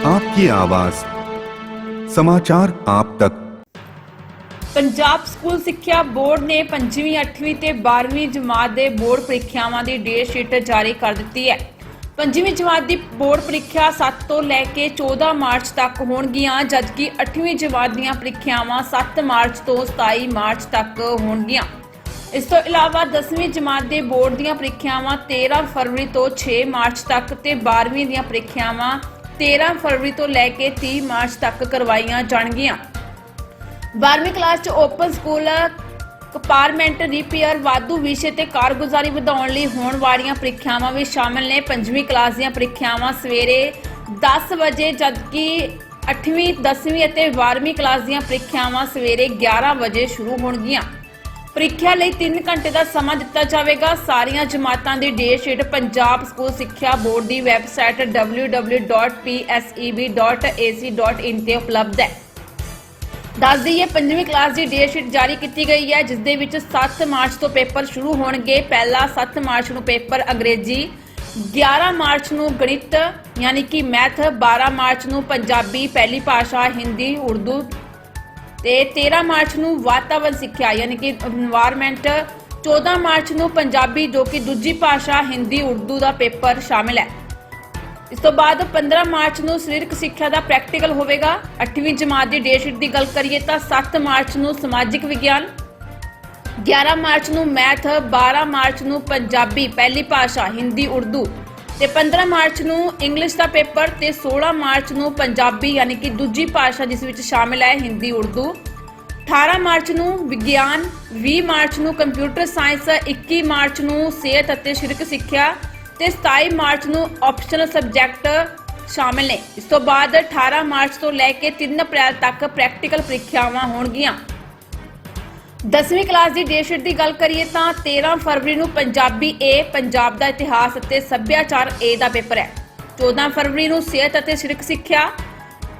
आपकी आवाज समाचार आप तक ਪੰਜਾਬ ਸਕੂਲ ਸਿੱਖਿਆ ਬੋਰਡ ਨੇ 5ਵੀਂ 8ਵੀਂ ਤੇ 12ਵੀਂ ਜਮਾਤ ਦੇ ਬੋਰਡ ਪ੍ਰੀਖਿਆਵਾਂ ਦੀ ਡੇਟ ਸ਼ੀਟ ਜਾਰੀ ਕਰ ਦਿੱਤੀ ਹੈ 5ਵੀਂ ਜਮਾਤ ਦੀ ਬੋਰਡ ਪ੍ਰੀਖਿਆ 7 ਤੋਂ ਲੈ ਕੇ 14 ਮਾਰਚ ਤੱਕ ਹੋਣਗੀਆਂ ਜਦਕਿ 8ਵੀਂ ਜਮਾਤ ਦੀਆਂ ਪ੍ਰੀਖਿਆਵਾਂ 7 ਮਾਰਚ ਤੋਂ 27 ਮਾਰਚ ਤੱਕ ਹੋਣਗੀਆਂ ਇਸ ਤੋਂ ਇਲਾਵਾ 10ਵੀਂ ਜਮਾਤ ਦੇ ਬੋਰਡ ਦੀਆਂ ਪ੍ਰੀਖਿਆਵਾਂ 13 ਫਰਵਰੀ ਤੋਂ 6 ਮਾਰਚ ਤੱਕ ਤੇ 12ਵੀਂ ਦੀਆਂ ਪ੍ਰੀਖਿਆਵਾਂ 13 ਫਰਵਰੀ ਤੋਂ ਲੈ ਕੇ 30 ਮਾਰਚ ਤੱਕ ਕਰਵਾਈਆਂ ਜਾਣਗੀਆਂ। 12ਵੀਂ ਕਲਾਸ ਚ ਓਪਨ ਸਕੂਲ ਕੰਪਾਰਟਮੈਂਟ ਰਿਪੇਅਰ ਵਾਧੂ ਵਿਸ਼ੇ ਤੇ ਕਾਰਗੁਜ਼ਾਰੀ ਵਧਾਉਣ ਲਈ ਹੋਣ ਵਾਲੀਆਂ ਪ੍ਰੀਖਿਆਵਾਂ ਵੀ ਸ਼ਾਮਲ ਨੇ। 5ਵੀਂ ਕਲਾਸ ਦੀਆਂ ਪ੍ਰੀਖਿਆਵਾਂ ਸਵੇਰੇ 10 ਵਜੇ ਜਦਕਿ 8ਵੀਂ 10ਵੀਂ ਅਤੇ 12ਵੀਂ ਕਲਾਸ ਦੀਆਂ ਪ੍ਰੀਖਿਆਵਾਂ ਸਵੇਰੇ 11 ਵਜੇ ਸ਼ੁਰੂ ਹੋਣਗੀਆਂ। ਪ੍ਰੀਖਿਆ ਲਈ 3 ਘੰਟੇ ਦਾ ਸਮਾਂ ਦਿੱਤਾ ਜਾਵੇਗਾ। ਸਾਰੀਆਂ ਜਮਾਤਾਂ ਦੀ ਡੇਟ ਸ਼ੀਟ ਪੰਜਾਬ ਸਕੂਲ ਸਿੱਖਿਆ ਬੋਰਡ ਦੀ ਵੈਬਸਾਈਟ www.pseb.ac.in ਤੇ ਉਪਲਬਧ ਹੈ। ਦੱਸ ਦਈਏ, ਪੰਜਵੀਂ ਕਲਾਸ ਦੀ ਡੇਟ ਸ਼ੀਟ ਜਾਰੀ ਕੀਤੀ ਗਈ ਹੈ, ਜਿਸ ਦੇ ਵਿੱਚ 7 ਮਾਰਚ ਤੋਂ ਪੇਪਰ ਸ਼ੁਰੂ ਹੋਣਗੇ। ਪਹਿਲਾ 7 ਮਾਰਚ ਨੂੰ ਪੇਪਰ ਅੰਗਰੇਜ਼ੀ 11 ਮਾਰਚ ਨੂੰ ਗਣਿਤ, ਯਾਨੀ ਕਿ ਮੈਥ 12 ਮਾਰਚ ਨੂੰ ਪੰਜਾਬੀ, ਪਹਿਲੀ ਭਾਸ਼ਾ, ਹਿੰਦੀ, ਉਰਦੂ ਤੇ 13 ਮਾਰਚ ਨੂੰ ਵਾਤਾਵਰਣ ਸਿੱਖਿਆ, ਯਾਨੀ ਕਿ এনवायरमेंट 14 ਮਾਰਚ ਨੂੰ ਪੰਜਾਬੀ, ਜੋ ਕਿ ਦੂਜੀ ਭਾਸ਼ਾ, ਹਿੰਦੀ, ਉਰਦੂ ਦਾ ਪੇਪਰ ਸ਼ਾਮਿਲ ਹੈ। ਇਸ ਤੋਂ ਬਾਅਦ 15 ਮਾਰਚ ਨੂੰ ਸਰੀਰਕ ਸਿੱਖਿਆ ਦਾ ਪ੍ਰੈਕਟੀਕਲ ਹੋਵੇਗਾ। 8ਵੀਂ ਜਮਾਤ ਦੀ ਡੇਟ ਸ਼ੀਟ ਦੀ ਗੱਲ ਕਰੀਏ ਤਾਂ 7 ਮਾਰਚ ਨੂੰ ਸਮਾਜਿਕ ਵਿਗਿਆਨ 11 ਮਾਰਚ ਨੂੰ ਮੈਥ 12 ਮਾਰਚ ਨੂੰ ਪੰਜਾਬੀ, ਪਹਿਲੀ ਭਾਸ਼ਾ, ਹਿੰਦੀ, ਉਰਦੂ। ਤੇ 15 ਮਾਰਚ ਨੂੰ ਇੰਗਲਿਸ਼ ਦਾ ਪੇਪਰ ਤੇ 16 ਮਾਰਚ ਨੂੰ ਪੰਜਾਬੀ, ਯਾਨੀ ਕਿ ਦੂਜੀ ਭਾਸ਼ਾ ਜਿਸ ਵਿੱਚ ਸ਼ਾਮਿਲ ਹੈ, ਹਿੰਦੀ, ਉਰਦੂ। 18 ਮਾਰਚ ਨੂੰ ਵਿਗਿਆਨ 20 ਮਾਰਚ ਨੂੰ ਕੰਪਿਊਟਰ ਸਾਇੰਸ 21 ਮਾਰਚ ਨੂੰ ਸਿਹਤ ਅਤੇ ਸਰੀਰਕ ਸਿੱਖਿਆ ਤੇ 27 ਮਾਰਚ ਨੂੰ ਆਪਸ਼ਨਲ ਸਬਜੈਕਟ ਸ਼ਾਮਿਲ ਨੇ। ਇਸ ਤੋਂ ਬਾਅਦ 18 ਮਾਰਚ ਤੋਂ ਲੈ ਕੇ 3 ਅਪ੍ਰੈਲ ਤੱਕ ਪ੍ਰੈਕਟੀਕਲ ਪ੍ਰੀਖਿਆਵਾਂ ਹੋਣਗੀਆਂ। 10ਵੀਂ ਕਲਾਸ ਦੀ ਡੇਟ ਸ਼ੀਟ ਦੀ ਗੱਲ ਕਰੀਏ ਤਾਂ 13 ਫਰਵਰੀ ਨੂੰ ਪੰਜਾਬੀ A, ਪੰਜਾਬ ਦਾ ਇਤਿਹਾਸ ਅਤੇ ਸੱਭਿਆਚਾਰ A ਦਾ ਪੇਪਰ ਹੈ। 14 ਫਰਵਰੀ ਨੂੰ ਸਿਹਤ ਅਤੇ ਸਰੀਰਕ ਸਿੱਖਿਆ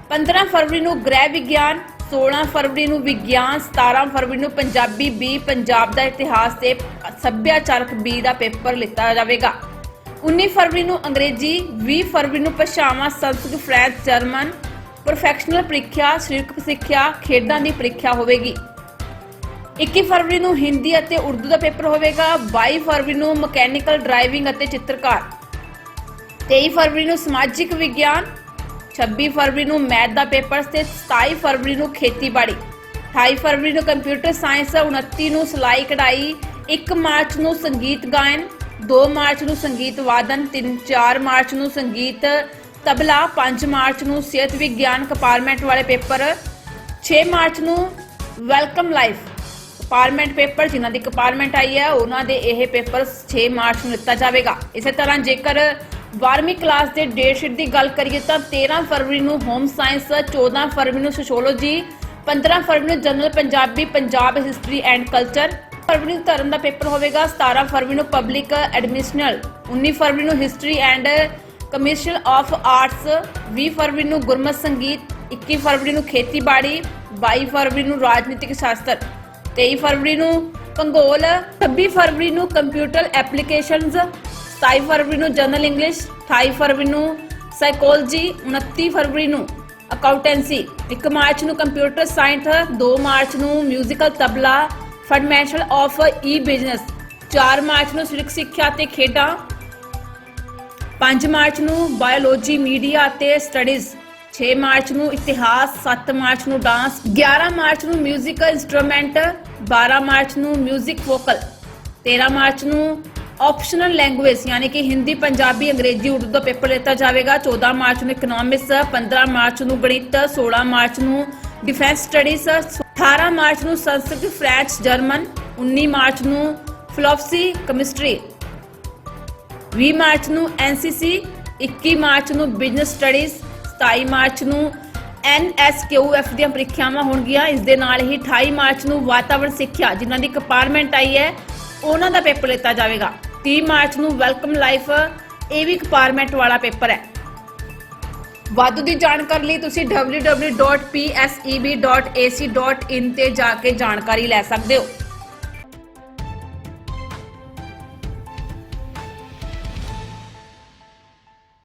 15 ਫਰਵਰੀ ਨੂੰ ਗ੍ਰਹਿ ਵਿਗਿਆਨ 16 ਫਰਵਰੀ ਨੂੰ ਵਿਗਿਆਨ 17 ਫਰਵਰੀ ਨੂੰ ਪੰਜਾਬੀ B, ਪੰਜਾਬ ਦਾ ਇਤਿਹਾਸ ਤੇ ਸੱਭਿਆਚਾਰਕ B ਦਾ ਪੇਪਰ ਲਿੱਤਾ ਜਾਵੇਗਾ। 19 ਫਰਵਰੀ ਨੂੰ ਅੰਗਰੇਜ਼ੀ 20 ਫਰਵਰੀ ਨੂੰ ਭਾਸ਼ਾਵਾਂ, ਸੰਸਕ੍ਰਿਤ, ਫ੍ਰੈਂਚ, ਜਰਮਨ ਪ੍ਰੋਫੈਸ਼ਨਲ ਪ੍ਰੀਖਿਆ, ਸਰੀਰਕ ਸਿੱਖਿਆ, ਖੇਡਾਂ ਦੀ ਪ੍ਰੀਖਿਆ ਹੋਵੇਗੀ। 21 ਫਰਵਰੀ ਨੂੰ ਹਿੰਦੀ ਅਤੇ ਉਰਦੂ ਦਾ ਪੇਪਰ ਹੋਵੇਗਾ 22 ਫਰਵਰੀ ਨੂੰ ਮਕੈਨੀਕਲ ਡਰਾਈਵਿੰਗ ਅਤੇ ਚਿੱਤਰਕਾਰ। 23 ਫਰਵਰੀ ਨੂੰ ਸਮਾਜਿਕ ਵਿਗਿਆਨ 26 ਫਰਵਰੀ ਨੂੰ ਮੈਥ ਦਾ ਪੇਪਰ ਤੇ 27 ਫਰਵਰੀ ਨੂੰ ਖੇਤੀਬਾੜੀ। 28 ਫਰਵਰੀ ਨੂੰ ਕੰਪਿਊਟਰ ਸਾਇੰਸ 29 ਨੂੰ ਸਿਲਾਈ ਕਢਾਈ 1 ਮਾਰਚ ਨੂੰ ਸੰਗੀਤ ਗਾਇਨ 2 ਮਾਰਚ ਨੂੰ ਸੰਗੀਤ ਵਾਦਨ 3 4 ਮਾਰਚ ਨੂੰ ਸੰਗੀਤ ਤਬਲਾ 5 ਮਾਰਚ ਨੂੰ ਸਿਹਤ ਵਿਗਿਆਨ, ਕੰਪਾਰਟਮੈਂਟ ਵਾਲੇ ਪੇਪਰ 6 ਮਾਰਚ ਨੂੰ ਵੈਲਕਮ ਲਾਈਫ। ਕੰਪਾਰਟਮੈਂਟ ਪੇਪਰ ਜਿਨ੍ਹਾਂ ਦੀ ਕੰਪਾਰਟਮੈਂਟ ਆਈ ਹੈ, ਉਹਨਾਂ ਦੇ ਇਹ ਪੇਪਰ 6 ਮਾਰਚ ਨੂੰ ਦਿੱਤਾ ਜਾਵੇਗਾ। ਇਸੇ ਤਰ੍ਹਾਂ ਜੇਕਰ 12ਵੀਂ ਕਲਾਸ ਦੇ ਡੇਟ ਸ਼ੀਟ ਦੀ ਗੱਲ ਕਰੀਏ ਤਾਂ 13 ਫਰਵਰੀ ਨੂੰ ਹੋਮ ਸਾਇੰਸ 14 ਫਰਵਰੀ ਨੂੰ ਸੋਸ਼ੀਓਲੋਜੀ 15 ਫਰਵਰੀ ਨੂੰ general Punjabi, Punjab history and culture February ਨੂੰ ਧਰਮ ਦਾ ਪੇਪਰ ਹੋਵੇਗਾ 17 ਫਰਵਰੀ ਨੂੰ ਪਬਲਿਕ ਐਡਮਿਸ਼ਨਲ 19 ਫਰਵਰੀ ਨੂੰ history and commission of arts 20 February ਨੂੰ ਗੁਰਮਤ ਸੰਗੀਤ 21 ਫਰਵਰੀ ਨੂੰ ਖੇਤੀਬਾੜੀ 22 ਫਰਵਰੀ ਨੂੰ ਰਾਜਨੀਤਿਕ ਸ਼ਾਸਤਰ। 23 ਫਰਵਰੀ ਨੂੰ ਭੂਗੋਲ 26 ਫਰਵਰੀ ਨੂੰ ਕੰਪਿਊਟਰ ਐਪਲੀਕੇਸ਼ਨਸ 27 ਫਰਵਰੀ ਨੂੰ ਜਨਰਲ ਇੰਗਲਿਸ਼ 28 ਫਰਵਰੀ ਨੂੰ ਸਾਈਕੋਲੋਜੀ 29 ਫਰਵਰੀ ਨੂੰ ਅਕਾਊਂਟੈਂਸੀ 1 ਮਾਰਚ ਨੂੰ ਕੰਪਿਊਟਰ ਸਾਇੰਸ 2 ਮਾਰਚ ਨੂੰ musical tabla fundamental of E business 4 March ਨੂੰ ਸਰੀਰਕ ਸਿੱਖਿਆ ਤੇ ਖੇਡਾਂ 5 ਮਾਰਚ ਨੂੰ ਬਾਇਓਲੋਜੀ, ਮੀਡੀਆ ਅਤੇ ਸਟੱਡੀਜ਼। 6 ਮਾਰਚ ਨੂੰ ਇਤਿਹਾਸ 7 ਮਾਰਚ ਨੂੰ ਡਾਂਸ 11 ਮਾਰਚ ਨੂੰ ਮਿਊਜ਼ੀਕਲ ਇਨਸਟਰੂਮੈਂਟ 12 ਮਾਰਚ ਨੂੰ 뮤직 ਵੋਕਲ 13 ਮਾਰਚ ਨੂੰ ਆਪਸ਼ਨਲ ਲੈਂਗੁਏਜ ਯਾਨੀ ਕਿ ਹਿੰਦੀ ਪੰਜਾਬੀ ਅੰਗਰੇਜ਼ੀ ਉਰਦੂ ਦਾ ਪੇਪਰ ਲਿੱਤਾ ਜਾਵੇਗਾ 14 ਮਾਰਚ ਨੂੰ ਇਕਨੋਮਿਕਸ 15 ਮਾਰਚ ਨੂੰ ਗਣਿਤ 16 ਮਾਰਚ ਨੂੰ ਡਿਫੈਂਸ ਸਟੱਡੀਜ਼ 18 ਮਾਰਚ ਨੂੰ ਸੰਸਕ੍ਰਿਤ ਫ੍ਰੈਂਚ ਜਰਮਨ 19 ਮਾਰਚ ਨੂੰ ਫਿਲਾਸਫੀ ਕੈਮਿਸਟਰੀ 20 ਮਾਰਚ ਨੂੰ ਐਨਸੀਸੀ 21 ਮਾਰਚ ਨੂੰ ਬਿਜ਼ਨਸ ਸਟੱਡੀਜ਼ 27 ਮਾਰਚ ਨੂੰ ਐਨਐਸਕਿਊਐਫ ਦੀਆਂ ਪ੍ਰੀਖਿਆਵਾਂ ਹੋਣਗੀਆਂ। ਇਸ ਦੇ ਨਾਲ ਹੀ 28 ਮਾਰਚ ਨੂੰ ਵਾਤਾਵਰਣ ਸਿੱਖਿਆ ਜਿਨ੍ਹਾਂ ਦੀ ਕੰਪਾਰਟਮੈਂਟ ਆਈ ਹੈ, ਉਹਨਾਂ ਦਾ ਪੇਪਰ ਲਿੱਤਾ ਜਾਵੇਗਾ। 30 ਮਾਰਚ ਨੂੰ ਵੈਲਕਮ ਲਾਈਫ ਇਹ ਵੀ ਕੰਪਾਰਟਮੈਂਟ ਵਾਲਾ ਪੇਪਰ ਹੈ। ਵਾਧੂ ਦੀ ਜਾਣਕਾਰੀ ਲਈ ਤੁਸੀਂ www.pseb.ac.in ਤੇ ਜਾ ਕੇ ਜਾਣਕਾਰੀ ਲੈ ਸਕਦੇ ਹੋ।